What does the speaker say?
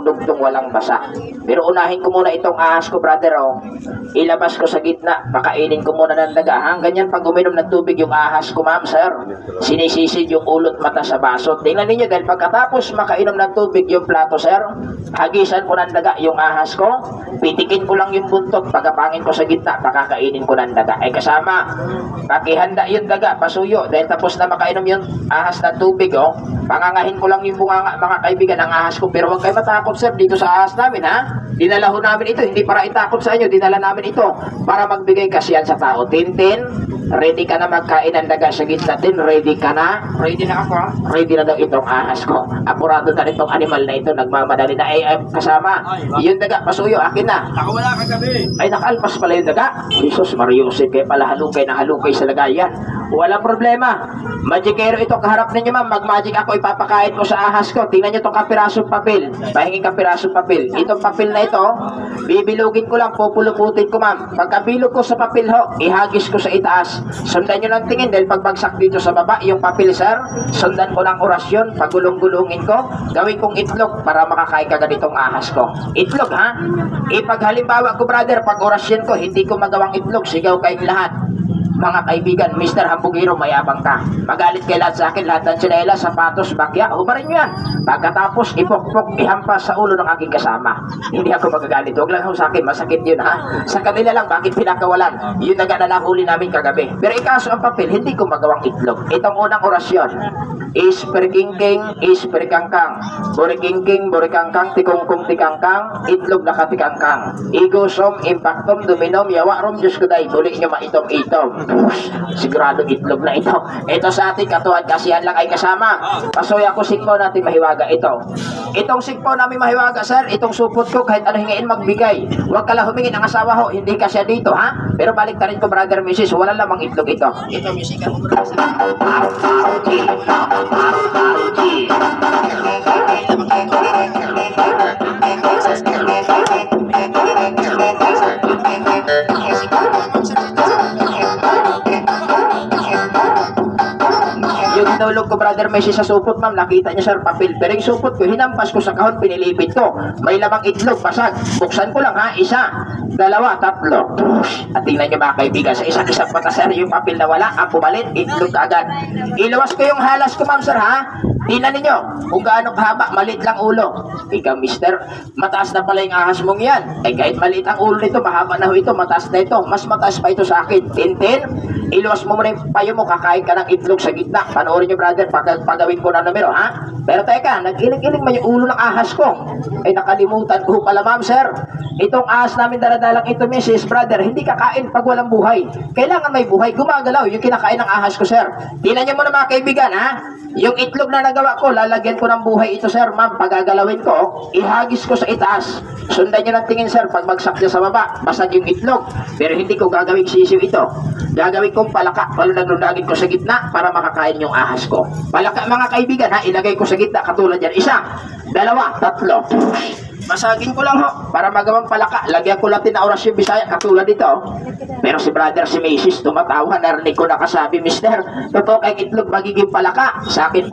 walang dugtong, walang basa. Pero unahin ko muna itong ahas ko, brother, oh. Ilabas ko sa gitna, pakainin ko muna ng daga. Hanggang yan, pag uminom ng tubig yung ahas ko, ma'am, sir, sinisisid yung ulot mata sa baso. Tingnan ninyo, dahil pagkatapos makainom ng tubig yung plato, sir, hagisan ko ng daga yung ahas ko, pitikin ko lang yung buntot, pagkapangin ko sa gitna, pakakainin ko ng daga. Ay kasama, pakihanda yung daga, pasuyo, dahil tapos na makainom yung ahas ng tubig, oh, pangangahin ko lang yung bunganga, mga kaibigan, ng ahas ko. Pero huwag kayo matakot, sir, dito sa ahas namin, ha? Dinala ho namin ito, hindi para itakot sa inyo, dinala namin ito para magbigay kasiyan sa tao. Tintin, ready ka na magkain ng daga sa gitna din, ready ka na? Ready na ako? Ready na daw itong ahas ko. Apurado na rin itong animal na ito, nagmamadali na. Ay, ay, kasama, yung daga, pasuyo, akin na. Ako wala kagabi. Ay, nakalpas pala yung daga. Jesus, Mariusip, kaya pala halukay na halukay sa lagayan. Walang problema. Magikero ito kaharap ninyo, ma'am. Mag-magic ako, ipapakain ko sa ahas ko. Tingnan nyo itong kapirasong papel. Pahingin kapirasong papel. Itong papel na ito, bibilugin ko lang, pupuluputin ko, ma'am. Pagkabilog ko sa papel, ho, ihagis ko sa itaas. Sundan nyo ng tingin dahil pagbagsak dito sa baba, yung papel, sir, sundan ko ng orasyon, pagulong-gulungin ko, gawin kong itlog para makakain ka ganitong ahas ko. Itlog, ha? Ipaghalimbawa ko, brother, pag orasyon ko, hindi ko magawang itlog, sigaw kayong lahat. Mga kaibigan, Mr. Hambugiro, mayabang ka. Magalit kay lahat sa akin, lahat ng tsinela, sapatos, bakya, hubarin nyo yan. Pagkatapos, ipokpok, ihampas sa ulo ng aking kasama. Hindi ako magagalit. Huwag lang ho sa akin, masakit yun ha. Sa kanila lang, bakit pinakawalan? Yun na na nahuli namin kagabi. Pero ikaso ang papel, hindi ko magawang itlog. Itong unang orasyon, is perkingking, is perkangkang. Borikingking, borikangkang, tikungkong tikangkang, itlog na katikangkang. Igosom, impactum, dominom, yawa, rom, Diyos ko day, buli nyo maitom-itom. Sigurado itlog na ito. Ito sa ating katuan, kasihan lang ay kasama. Pasoya ko sikpo natin mahiwaga ito. Itong sikpo namin mahiwaga, sir, itong supot ko, kahit ano hingiin magbigay. Huwag ka lang humingin ang asawa ho, hindi ka siya dito, ha? Pero balik ta rin ko, brother, Mrs. Wala lamang itlog ito. Ito, musikan mo, brother. Yung tinulog ko, brother Messi, sa supot, ma'am, nakita niya, sir, papel. Pero yung supot ko, hinampas ko sa kahon, pinilipit ko. May lamang itlog, basag. Buksan ko lang, ha? Isa, dalawa, tatlo. At tingnan niyo, mga kaibigan, sa isang isang mata, sir, yung papel na wala, ang pumalit, itlog agad. Iluwas ko yung halas ko, ma'am, sir, ha? Tingnan ninyo, kung gaano kahaba, maliit lang ulo. Ikaw, mister, mataas na pala yung ahas mong yan. Eh, kahit maliit ang ulo nito, mahaba na ho ito, mataas na ito. Mas mataas pa ito sa akin. Tintin, iluwas mo muna yung payo mo, kakain ka ng itlog sa gitna. Panoorin nyo, brother, pag pagawin ko na numero, ha? Pero teka, nag-iling-iling man yung ulo ng ahas ko. Ay, nakalimutan ko pala, ma'am, sir. Itong ahas namin daladalang ito, Mrs. Brother, hindi kakain pag walang buhay. Kailangan may buhay. Gumagalaw yung kinakain ng ahas ko, sir. Tingnan niyo muna, mga kaibigan, ha? Yung itlog na nagawa ko, lalagyan ko ng buhay ito, sir, ma'am. Pagagalawin ko, ihagis ko sa itaas. Sundan niyo ng tingin, sir, pag bagsak niya sa baba, basag yung itlog. Pero hindi ko gagawing sisiw ito. Gagawin kong palaka, palundag-lundagin ko sa gitna para makakain yung ahas ko. Palaka, mga kaibigan, ha? Ilagay ko sa gitna, katulad yan. Isa, dalawa, tatlo. Masagin ko lang ho, para magawang palaka. Lagyan ko latin na orasyon bisaya, katulad dito. Pero si brother, si Macy's, tumatawa, narinig ko nakasabi, Mister, totoo kay itlog magiging palaka. Sa akin